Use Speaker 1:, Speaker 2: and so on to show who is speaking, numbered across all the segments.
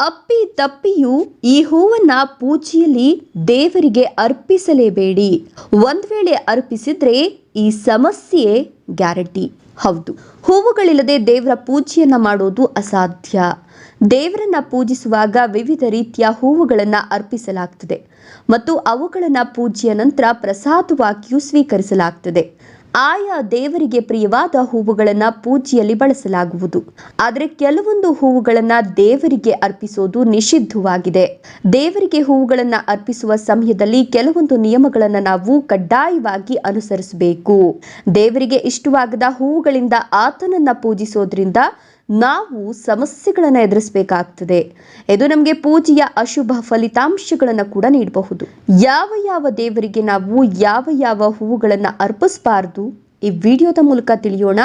Speaker 1: ಅಪ್ಪಿ ತಪ್ಪಿಯು ಈ ಹೂವನ್ನ ಪೂಜೆಯಲ್ಲಿ ದೇವರಿಗೆ ಅರ್ಪಿಸಲೇಬೇಡಿ. ಒಂದ್ ವೇಳೆ ಅರ್ಪಿಸಿದ್ರೆ ಈ ಸಮಸ್ಯೆ ಗ್ಯಾರಂಟಿ. ಹೌದು. ಹೂವುಗಳಿಲ್ಲದೆ ದೇವರ ಪೂಜೆಯನ್ನ ಮಾಡೋದು ಅಸಾಧ್ಯ. ದೇವರನ್ನ ಪೂಜಿಸುವಾಗ ವಿವಿಧ ರೀತಿಯ ಹೂವುಗಳನ್ನು ಅರ್ಪಿಸಲಾಗ್ತದೆ. ಮತ್ತು ಅವುಗಳನ್ನು ಪೂಜೆಯ ನಂತರ ಪ್ರಸಾದವಾಗಿಯೂ ಸ್ವೀಕರಿಸಲಾಗ್ತದೆ. ಆಯಾ ದೇವರಿಗೆ ಪ್ರಿಯವಾದ ಹೂವುಗಳನ್ನು ಪೂಜೆಯಲ್ಲಿ ಬಳಸಲಾಗುವುದು. ಆದರೆ ಕೆಲವೊಂದು ಹೂವುಗಳನ್ನು ದೇವರಿಗೆ ಅರ್ಪಿಸೋದು ನಿಷಿದ್ಧವಾಗಿದೆ. ದೇವರಿಗೆ ಹೂವುಗಳನ್ನು ಅರ್ಪಿಸುವ ಸಮಯದಲ್ಲಿ ಕೆಲವೊಂದು ನಿಯಮಗಳನ್ನು ನಾವು ಕಡ್ಡಾಯವಾಗಿ ಅನುಸರಿಸಬೇಕು. ದೇವರಿಗೆ ಇಷ್ಟವಾಗದ ಹೂವುಗಳಿಂದ ಆತನನ್ನ ಪೂಜಿಸೋದ್ರಿಂದ ನಾವು ಸಮಸ್ಯೆಗಳನ್ನು ಎದುರಿಸಬೇಕಾಗ್ತದೆ. ಇದು ನಮಗೆ ಪೂಜೆಯ ಅಶುಭ ಫಲಿತಾಂಶಗಳನ್ನು ಕೂಡ ನೀಡಬಹುದು. ಯಾವ ಯಾವ ದೇವರಿಗೆ ನಾವು ಯಾವ ಯಾವ ಹೂವುಗಳನ್ನು ಅರ್ಪಿಸಬಾರ್ದು ಈ ವಿಡಿಯೋದ ಮೂಲಕ ತಿಳಿಯೋಣ.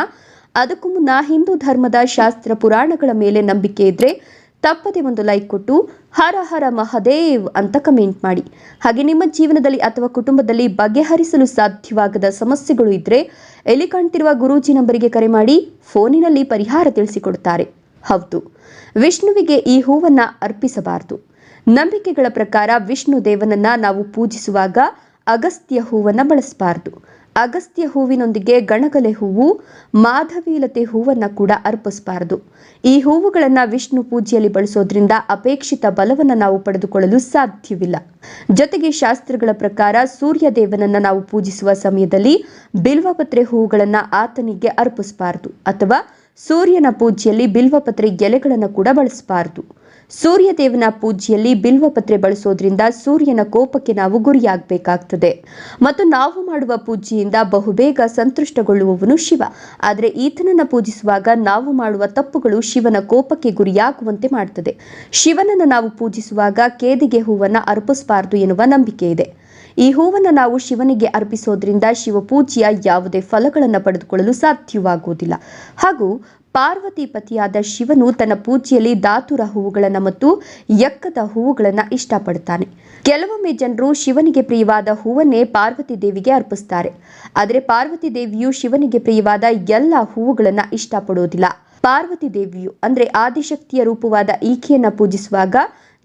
Speaker 1: ಅದಕ್ಕೂ ಮುನ್ನ ಹಿಂದೂ ಧರ್ಮದ ಶಾಸ್ತ್ರ ಪುರಾಣಗಳ ಮೇಲೆ ನಂಬಿಕೆ ಇದ್ರೆ ತಪ್ಪದೆ ಒಂದು ಲೈಕ್ ಕೊಟ್ಟು ಹರ ಹರ ಮಹದೇವ್ ಅಂತ ಕಮೆಂಟ್ ಮಾಡಿ. ಹಾಗೆ ನಿಮ್ಮ ಜೀವನದಲ್ಲಿ ಅಥವಾ ಕುಟುಂಬದಲ್ಲಿ ಬಗೆಹರಿಸಲು ಸಾಧ್ಯವಾಗದ ಸಮಸ್ಯೆಗಳು ಇದ್ರೆ ಎಲ್ಲಿ ಕಾಣ್ತಿರುವ ಗುರೂಜಿ ನಂಬರಿಗೆ ಕರೆ ಮಾಡಿ ಫೋನಿನಲ್ಲಿ ಪರಿಹಾರ ತಿಳಿಸಿಕೊಡುತ್ತಾರೆ. ಹೌದು, ವಿಷ್ಣುವಿಗೆ ಈ ಹೂವನ್ನ ಅರ್ಪಿಸಬಾರದು. ನಂಬಿಕೆಗಳ ಪ್ರಕಾರ ವಿಷ್ಣು ದೇವನನ್ನ ನಾವು ಪೂಜಿಸುವಾಗ ಅಗಸ್ತ್ಯ ಹೂವನ್ನ ಬಳಸಬಾರದು. ಅಗಸ್ತ್ಯ ಹೂವಿನೊಂದಿಗೆ ಗಣಗಲೆ ಹೂವು, ಮಾಧವೀಲತೆ ಹೂವನ್ನ ಕೂಡ ಅರ್ಪಿಸಬಾರದು. ಈ ಹೂವುಗಳನ್ನು ವಿಷ್ಣು ಪೂಜೆಯಲ್ಲಿ ಬಳಸೋದ್ರಿಂದ ಅಪೇಕ್ಷಿತ ಬಲವನ್ನು ನಾವು ಪಡೆದುಕೊಳ್ಳಲು ಸಾಧ್ಯವಿಲ್ಲ. ಜೊತೆಗೆ ಶಾಸ್ತ್ರಗಳ ಪ್ರಕಾರ ಸೂರ್ಯ ದೇವನನ್ನ ನಾವು ಪೂಜಿಸುವ ಸಮಯದಲ್ಲಿ ಬಿಲ್ವಪತ್ರೆ ಹೂವುಗಳನ್ನು ಆತನಿಗೆ ಅರ್ಪಿಸಬಾರದು ಅಥವಾ ಸೂರ್ಯನ ಪೂಜೆಯಲ್ಲಿ ಬಿಲ್ವಪತ್ರೆ ಎಲೆಗಳನ್ನು ಕೂಡ ಬಳಸಬಾರದು. ಸೂರ್ಯದೇವನ ಪೂಜೆಯಲ್ಲಿ ಬಿಲ್ವಪತ್ರೆ ಬಳಸೋದ್ರಿಂದ ಸೂರ್ಯನ ಕೋಪಕ್ಕೆ ನಾವು ಗುರಿಯಾಗಬೇಕಾಗ್ತದೆ. ಮತ್ತು ನಾವು ಮಾಡುವ ಪೂಜೆಯಿಂದ ಬಹುಬೇಗ ಸಂತುಷ್ಟಗೊಳ್ಳುವವನು ಶಿವ. ಆದರೆ ಈತನನ್ನು ಪೂಜಿಸುವಾಗ ನಾವು ಮಾಡುವ ತಪ್ಪುಗಳು ಶಿವನ ಕೋಪಕ್ಕೆ ಗುರಿಯಾಗುವಂತೆ ಮಾಡುತ್ತದೆ ಶಿವನನ್ನು ನಾವು ಪೂಜಿಸುವಾಗ ಕೇದಿಗೆ ಹೂವನ್ನು ಅರ್ಪಿಸಬಾರದು ಎನ್ನುವ ನಂಬಿಕೆ ಇದೆ. ಈ ಹೂವನ್ನು ನಾವು ಶಿವನಿಗೆ ಅರ್ಪಿಸೋದ್ರಿಂದ ಶಿವ ಪೂಜೆಯ ಯಾವುದೇ ಫಲಗಳನ್ನು ಪಡೆದುಕೊಳ್ಳಲು ಸಾಧ್ಯವಾಗುವುದಿಲ್ಲ. ಹಾಗೂ ಪಾರ್ವತಿ ಪತಿಯಾದ ಶಿವನು ತನ್ನ ಪೂಜೆಯಲ್ಲಿ ಧಾತುರ ಹೂವುಗಳನ್ನು ಮತ್ತು ಎಕ್ಕದ ಹೂವುಗಳನ್ನು ಇಷ್ಟಪಡುತ್ತಾನೆ ಕೆಲವೊಮ್ಮೆ ಜನರು ಶಿವನಿಗೆ ಪ್ರಿಯವಾದ ಹೂವನ್ನೇ ಪಾರ್ವತಿ ದೇವಿಗೆ ಅರ್ಪಿಸ್ತಾರೆ. ಆದರೆ ಪಾರ್ವತಿ ದೇವಿಯು ಶಿವನಿಗೆ ಪ್ರಿಯವಾದ ಎಲ್ಲ ಹೂವುಗಳನ್ನು ಇಷ್ಟಪಡೋದಿಲ್ಲ ಪಾರ್ವತಿ ದೇವಿಯು ಅಂದ್ರೆ ಆದಿಶಕ್ತಿಯ ರೂಪವಾದ ಈಕೆಯನ್ನು ಪೂಜಿಸುವಾಗ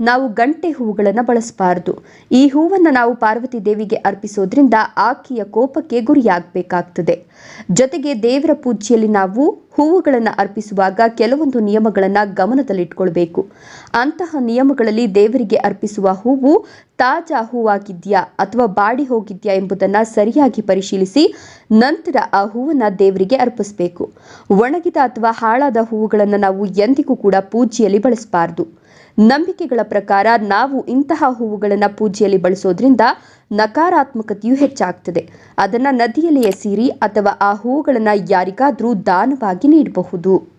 Speaker 1: ನಾವು ಗಂಟೆ ಹೂವುಗಳನ್ನು ಬಳಸಬಾರದು. ಈ ಹೂವನ್ನು ನಾವು ಪಾರ್ವತಿ ದೇವಿಗೆ ಅರ್ಪಿಸೋದ್ರಿಂದ ಆಕೆಯ ಕೋಪಕ್ಕೆ ಗುರಿಯಾಗಬೇಕಾಗ್ತದೆ. ಜೊತೆಗೆ ದೇವರ ಪೂಜೆಯಲ್ಲಿ ನಾವು ಹೂವುಗಳನ್ನು ಅರ್ಪಿಸುವಾಗ ಕೆಲವೊಂದು ನಿಯಮಗಳನ್ನು ಗಮನದಲ್ಲಿಟ್ಕೊಳ್ಬೇಕು. ಅಂತಹ ನಿಯಮಗಳಲ್ಲಿ ದೇವರಿಗೆ ಅರ್ಪಿಸುವ ಹೂವು ತಾಜಾ ಹೂವಾಗಿದೆಯಾ ಅಥವಾ ಬಾಡಿ ಹೋಗಿದ್ಯಾ ಎಂಬುದನ್ನು ಸರಿಯಾಗಿ ಪರಿಶೀಲಿಸಿ ನಂತರ ಆ ಹೂವನ್ನು ದೇವರಿಗೆ ಅರ್ಪಿಸಬೇಕು. ಒಣಗಿದ ಅಥವಾ ಹಾಳಾದ ಹೂವುಗಳನ್ನು ನಾವು ಎಂದಿಗೂ ಕೂಡ ಪೂಜೆಯಲ್ಲಿ ಬಳಸಬಾರದು. ನಂಬಿಕೆಗಳ ಪ್ರಕಾರ ನಾವು ಇಂತಹ ಹೂವುಗಳನ್ನು ಪೂಜೆಯಲ್ಲಿ ಬಳಸೋದ್ರಿಂದ ನಕಾರಾತ್ಮಕತೆಯು ಹೆಚ್ಚಾಗ್ತದೆ. ಅದನ್ನು ನದಿಯಲ್ಲಿ ಎಸೀರಿ ಅಥವಾ ಆ ಹೂವುಗಳನ್ನು ಯಾರಿಗಾದರೂ ದಾನವಾಗಿ ನೀಡಬಹುದು.